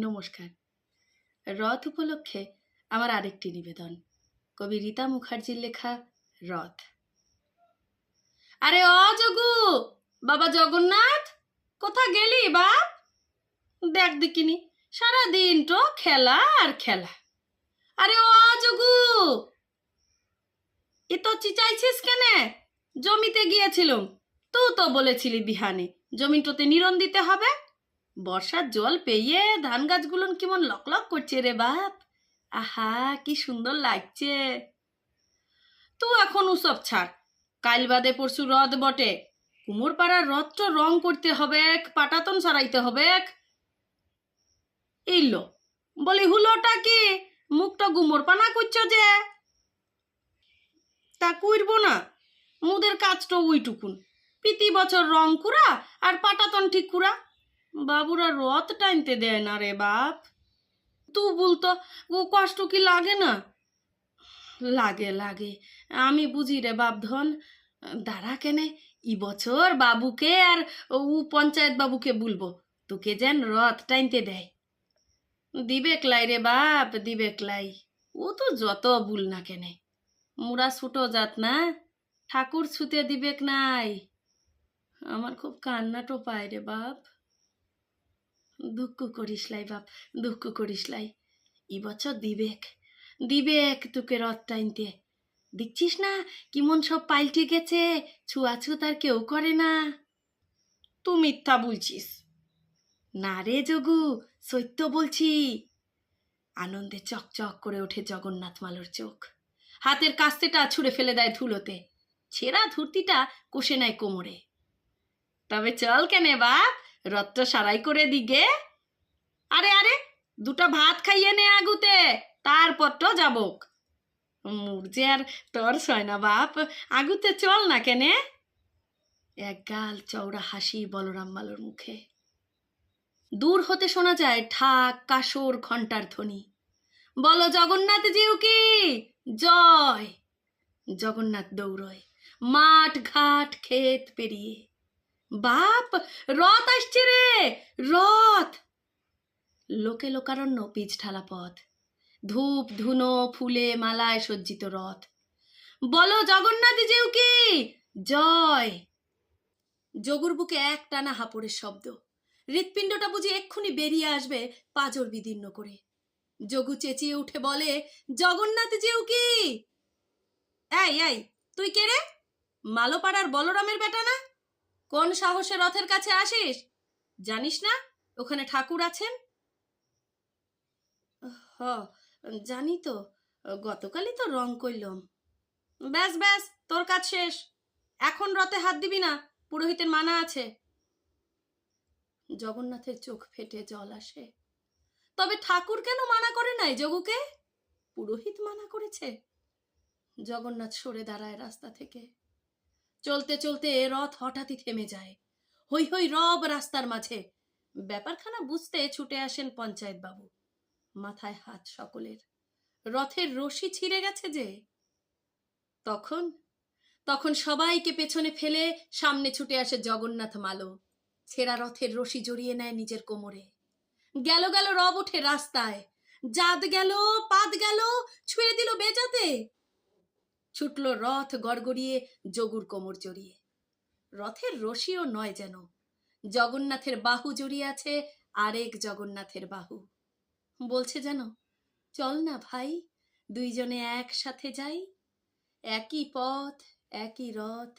নমস্কার। রথ উপলক্ষে আমার আরেকটি নিবেদন। কবি রীতা মুখার্জির লেখা রথ। আরে অ জগু বাবা জগন্নাথ! কোথা গেলি বাপ? দেখ দেখিনি, সারাদিন তো খেলা আর খেলা। আরে ও জগু এ তো চিচাইছিস কেনে? জমিতে গিয়েছিলাম। তুই তো বলেছিলি বিহানে, জমিটাতে নিরন দিতে হবে। বর্ষার জল পেয়ে ধান গাছগুলো কেমন লকলক করছে রে বাপ। আহা, কি সুন্দর লাগছে। তুই এখন সব ছাড়। কাল বাদে পরশু রথ বটে। কুমোর পাড়ার রথটা রং করতে হবে, পাটাতন সারাইতে হবে। এইলো বলি হুলোটা কি? মুখটা গুমোর পানা করছ যে? তা কইরব না। মুদের কাজটা ওইটুকুন। প্রতি বছর রং কুড়া আর পাটাতন ঠিক কুড়া বাবুরা রথ টানতে দেয় না রে বাপ। তু বলতো ও কষ্ট কি লাগে না? লাগে লাগে। আমি বুঝি রে বাপ ধন দাঁড়া কেনে, ই বছর বাবুকে আর উ পঞ্চায়েত বাবুকে বলব তোকে যেন রথ টাইনতে দেয়। দিবে ক্লাই রে বাপ দিবে ক্লাই ও তো যত বুল না কেনে। মুরা ছুটো যাত না, ঠাকুর ছুতে দিবেক নাই। আমার খুব কান্নাটো পায় রে বাপ। দুঃখ করিস লাই বাপ, দুঃখ করিস লাই। ই বছর দিবেক দিবেক তোকে রথ টাইনতে দেখছিস না কেমন সব পাল্টে গেছে, ছুয়াছুত আর কেউ করে না। তুই মিথ্যা বলছিস। না রে যোগু, সত্য বলছি। আনন্দে চকচক করে ওঠে জগন্নাথ মালোর চোখ। হাতের কাস্তেটা ছুঁড়ে ফেলে দেয় ধুলোতে। ছেঁড়া ধুর্তিটা কষে নেয় কোমরে। তবে চল কেনে বাপ রথটা সারাই করে দিগে। আরে আরে, দুটা ভাত খাইয়ে নে আগুতে, তারপর তো যাবক। মুরজে আর তোর সয় না বাপ, আগুতে চল না কেনে? এক গাল চওড়া হাসি বলরাম মালোর মুখে। দূর হতে শোনা যায় ঠাক কাসর ঘণ্টার ধ্বনি। বলো জগন্নাথ জিউ কি? জয়। জগন্নাথ দৌড়য়, মাঠ ঘাট, ক্ষেত পেরিয়ে। বাপ, রথ আসছে রে, রথ। লোকে লোকারণ্য পিচ ঢালা পথ। ধূপ, ধুনো, ফুলে, মালায় সজ্জিত রথ। বলো জগন্নাথ জিউ কি? জয়। যোগুর বুকে এক টানা হাপড়ের শব্দ। হৃৎপিণ্ডটা বুঝি এক্ষুনি বেরিয়ে আসবে পাজর বিদীর্ণ করে। যোগু চেঁচিয়ে উঠে বলে, জগন্নাথ জিউ কি? এই এই, তুই কে রে? মালোপাড়ার বলরামের বেটা না? কোন সাহসে রথের কাছে আসিস? জানিস না ওখানে ঠাকুর আছেন? হ, জানি তো। গতকালই তো রং করলাম। ব্যাস ব্যাস, তোর কাজ শেষ। এখন রথে হাত দিবি না, পুরোহিতের মানা আছে। জগন্নাথের চোখ ফেটে জল আসে। তবে ঠাকুর কেন মানা করে নাই যোগুকে পুরোহিত মানা করেছে। জগন্নাথ সরে দাঁড়ায় রাস্তা থেকে। চলতে চলতে রথ হঠাৎই থেমে যায়। হই হই রব রাস্তার মাঝে। ব্যাপারখানা বুঝতে ছুটে আসেন পঞ্চায়েত বাবু মাথায় হাত সকলের। রথের রশি ছিঁড়ে গেছে যে। তখন তখন সবাইকে পেছনে ফেলে সামনে ছুটে আসে জগন্নাথ মালো। ছেঁড়া রথের রশি জড়িয়ে নেয় নিজের কোমরে। গেল গেল রব ওঠে রাস্তায়। জাত গেল, পাত গেল, ছুঁয়ে দিল বেজাতে। ছুটল রথ গড়গড়িয়ে যোগুর কোমর জড়িয়ে। রথের রশিও নয় যেন। জগন্নাথের বাহু জড়িয়ে আছে আরেক জগন্নাথের বাহু। বলছে যেন, চল না ভাই, দুইজনে একসাথে যাই। একই পথ, একই রথ,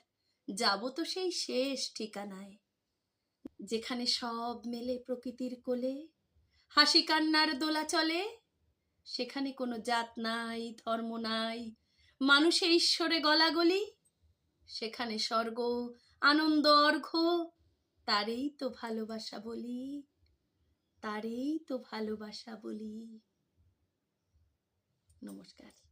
যাব তো সেই শেষ ঠিকানায়। যেখানে সব মেলে প্রকৃতির কোলে। হাসি কান্নার দোলা চলে। সেখানে কোনো জাত নাই, ধর্ম নাই মানুষে ঈশ্বরে গলাগলি, সেখানে স্বর্গ, আনন্দ, অর্ঘ, তারেই তো ভালোবাসা বলি, তারেই তো ভালোবাসা বলি। নমস্কার।